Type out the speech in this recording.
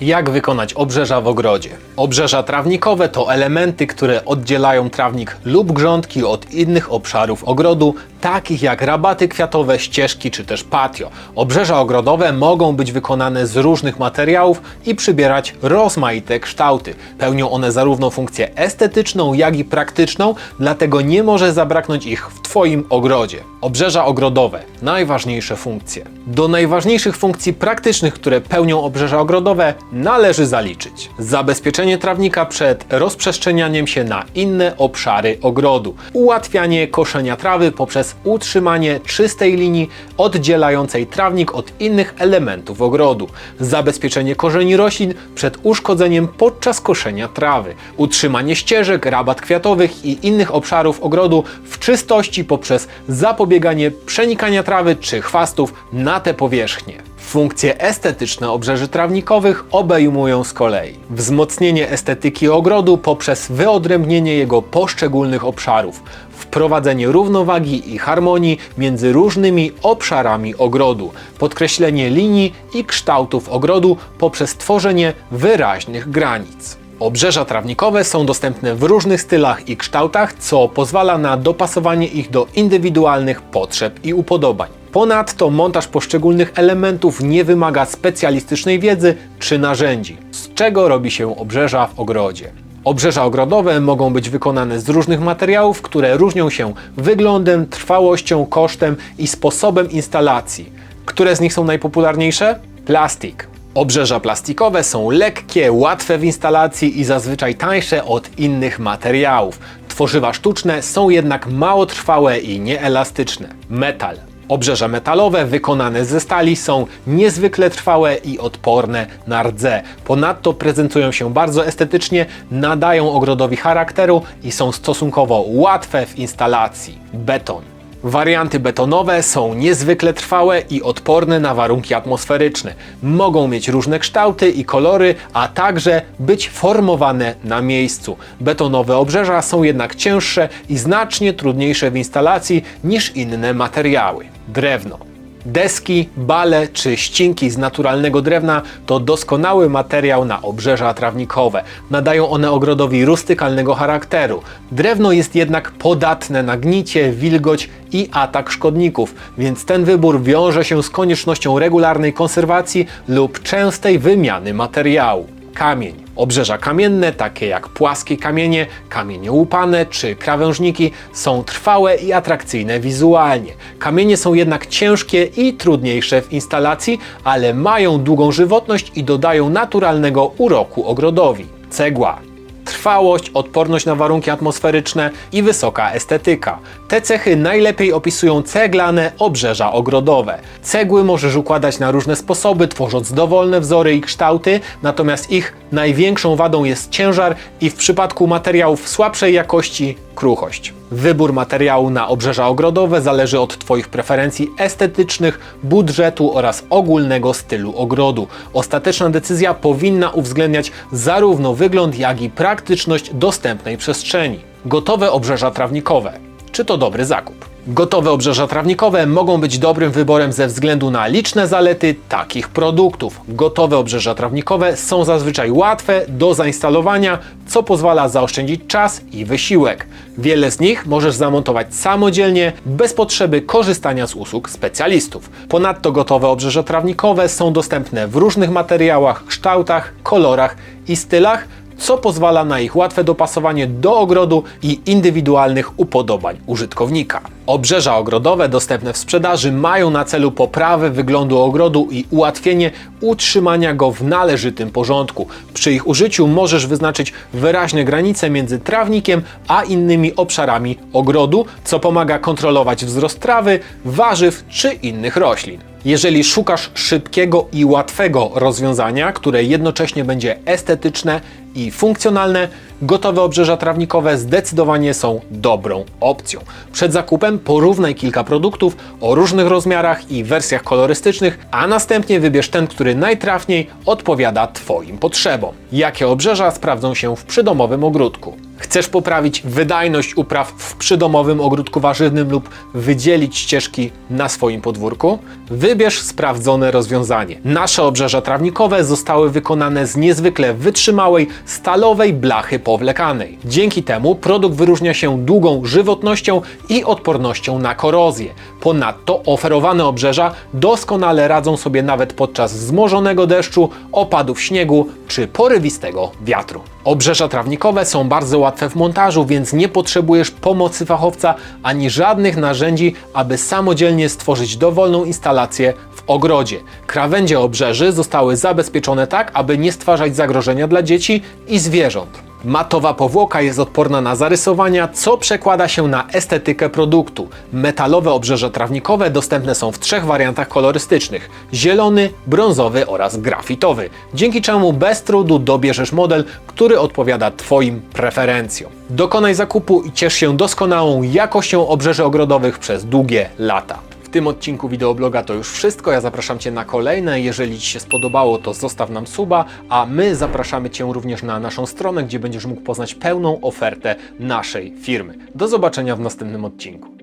Jak wykonać obrzeża w ogrodzie? Obrzeża trawnikowe to elementy, które oddzielają trawnik lub grządki od innych obszarów ogrodu, takich jak rabaty kwiatowe, ścieżki czy też patio. Obrzeża ogrodowe mogą być wykonane z różnych materiałów i przybierać rozmaite kształty. Pełnią one zarówno funkcję estetyczną, jak i praktyczną, dlatego nie może zabraknąć ich w Twoim ogrodzie. Obrzeża ogrodowe najważniejsze funkcje. Do najważniejszych funkcji praktycznych, które pełnią obrzeża ogrodowe, należy zaliczyć zabezpieczenie trawnika przed rozprzestrzenianiem się na inne obszary ogrodu, ułatwianie koszenia trawy poprzez utrzymanie czystej linii oddzielającej trawnik od innych elementów ogrodu, zabezpieczenie korzeni roślin przed uszkodzeniem podczas koszenia trawy, utrzymanie ścieżek, rabat kwiatowych i innych obszarów ogrodu w czystości poprzez zapobieganie przenikania trawy czy chwastów na te powierzchnie. Funkcje estetyczne obrzeży trawnikowych obejmują z kolei wzmocnienie estetyki ogrodu poprzez wyodrębnienie jego poszczególnych obszarów, wprowadzenie równowagi i harmonii między różnymi obszarami ogrodu, podkreślenie linii i kształtów ogrodu poprzez tworzenie wyraźnych granic. Obrzeża trawnikowe są dostępne w różnych stylach i kształtach, co pozwala na dopasowanie ich do indywidualnych potrzeb i upodobań. Ponadto montaż poszczególnych elementów nie wymaga specjalistycznej wiedzy czy narzędzi, z czego robi się obrzeża w ogrodzie. Obrzeża ogrodowe mogą być wykonane z różnych materiałów, które różnią się wyglądem, trwałością, kosztem i sposobem instalacji. Które z nich są najpopularniejsze? Plastik. Obrzeża plastikowe są lekkie, łatwe w instalacji i zazwyczaj tańsze od innych materiałów. Tworzywa sztuczne są jednak mało trwałe i nieelastyczne. Metal. Obrzeża metalowe wykonane ze stali są niezwykle trwałe i odporne na rdze. Ponadto prezentują się bardzo estetycznie, nadają ogrodowi charakteru i są stosunkowo łatwe w instalacji. Beton. Warianty betonowe są niezwykle trwałe i odporne na warunki atmosferyczne. Mogą mieć różne kształty i kolory, a także być formowane na miejscu. Betonowe obrzeża są jednak cięższe i znacznie trudniejsze w instalacji niż inne materiały. Drewno. Deski, bale czy ścinki z naturalnego drewna to doskonały materiał na obrzeża trawnikowe. Nadają one ogrodowi rustykalnego charakteru. Drewno jest jednak podatne na gnicie, wilgoć i atak szkodników, więc ten wybór wiąże się z koniecznością regularnej konserwacji lub częstej wymiany materiału. Kamień. Obrzeża kamienne, takie jak płaskie kamienie, kamienie łupane czy krawężniki, są trwałe i atrakcyjne wizualnie. Kamienie są jednak ciężkie i trudniejsze w instalacji, ale mają długą żywotność i dodają naturalnego uroku ogrodowi. Cegła. Trwałość, odporność na warunki atmosferyczne i wysoka estetyka. Te cechy najlepiej opisują ceglane obrzeża ogrodowe. Cegły możesz układać na różne sposoby, tworząc dowolne wzory i kształty, natomiast ich największą wadą jest ciężar i w przypadku materiałów słabszej jakości kruchość. Wybór materiału na obrzeża ogrodowe zależy od Twoich preferencji estetycznych, budżetu oraz ogólnego stylu ogrodu. Ostateczna decyzja powinna uwzględniać zarówno wygląd, jak i praktyczność dostępnej przestrzeni. Gotowe obrzeża trawnikowe. Czy to dobry zakup? Gotowe obrzeża trawnikowe mogą być dobrym wyborem ze względu na liczne zalety takich produktów. Gotowe obrzeża trawnikowe są zazwyczaj łatwe do zainstalowania, co pozwala zaoszczędzić czas i wysiłek. Wiele z nich możesz zamontować samodzielnie, bez potrzeby korzystania z usług specjalistów. Ponadto gotowe obrzeża trawnikowe są dostępne w różnych materiałach, kształtach, kolorach i stylach, co pozwala na ich łatwe dopasowanie do ogrodu i indywidualnych upodobań użytkownika. Obrzeża ogrodowe dostępne w sprzedaży mają na celu poprawę wyglądu ogrodu i ułatwienie utrzymania go w należytym porządku. Przy ich użyciu możesz wyznaczyć wyraźne granice między trawnikiem a innymi obszarami ogrodu, co pomaga kontrolować wzrost trawy, warzyw czy innych roślin. Jeżeli szukasz szybkiego i łatwego rozwiązania, które jednocześnie będzie estetyczne i funkcjonalne, gotowe obrzeża trawnikowe zdecydowanie są dobrą opcją. Przed zakupem porównaj kilka produktów o różnych rozmiarach i wersjach kolorystycznych, a następnie wybierz ten, który najtrafniej odpowiada Twoim potrzebom. Jakie obrzeża sprawdzą się w przydomowym ogródku? Chcesz poprawić wydajność upraw w przydomowym ogródku warzywnym lub wydzielić ścieżki na swoim podwórku? Wybierz sprawdzone rozwiązanie. Nasze obrzeża trawnikowe zostały wykonane z niezwykle wytrzymałej stalowej blachy powlekanej. Dzięki temu produkt wyróżnia się długą żywotnością i odpornością na korozję. Ponadto oferowane obrzeża doskonale radzą sobie nawet podczas wzmożonego deszczu, opadów śniegu czy porywistego wiatru. Obrzeża trawnikowe są bardzo łatwe w montażu, więc nie potrzebujesz pomocy fachowca ani żadnych narzędzi, aby samodzielnie stworzyć dowolną instalację ogrodzie. Krawędzie obrzeży zostały zabezpieczone tak, aby nie stwarzać zagrożenia dla dzieci i zwierząt. Matowa powłoka jest odporna na zarysowania, co przekłada się na estetykę produktu. Metalowe obrzeża trawnikowe dostępne są w trzech wariantach kolorystycznych: zielony, brązowy oraz grafitowy, dzięki czemu bez trudu dobierzesz model, który odpowiada Twoim preferencjom. Dokonaj zakupu i ciesz się doskonałą jakością obrzeży ogrodowych przez długie lata. W tym odcinku wideobloga to już wszystko. Ja zapraszam Cię na kolejne. Jeżeli Ci się spodobało, to zostaw nam suba, a my zapraszamy Cię również na naszą stronę, gdzie będziesz mógł poznać pełną ofertę naszej firmy. Do zobaczenia w następnym odcinku.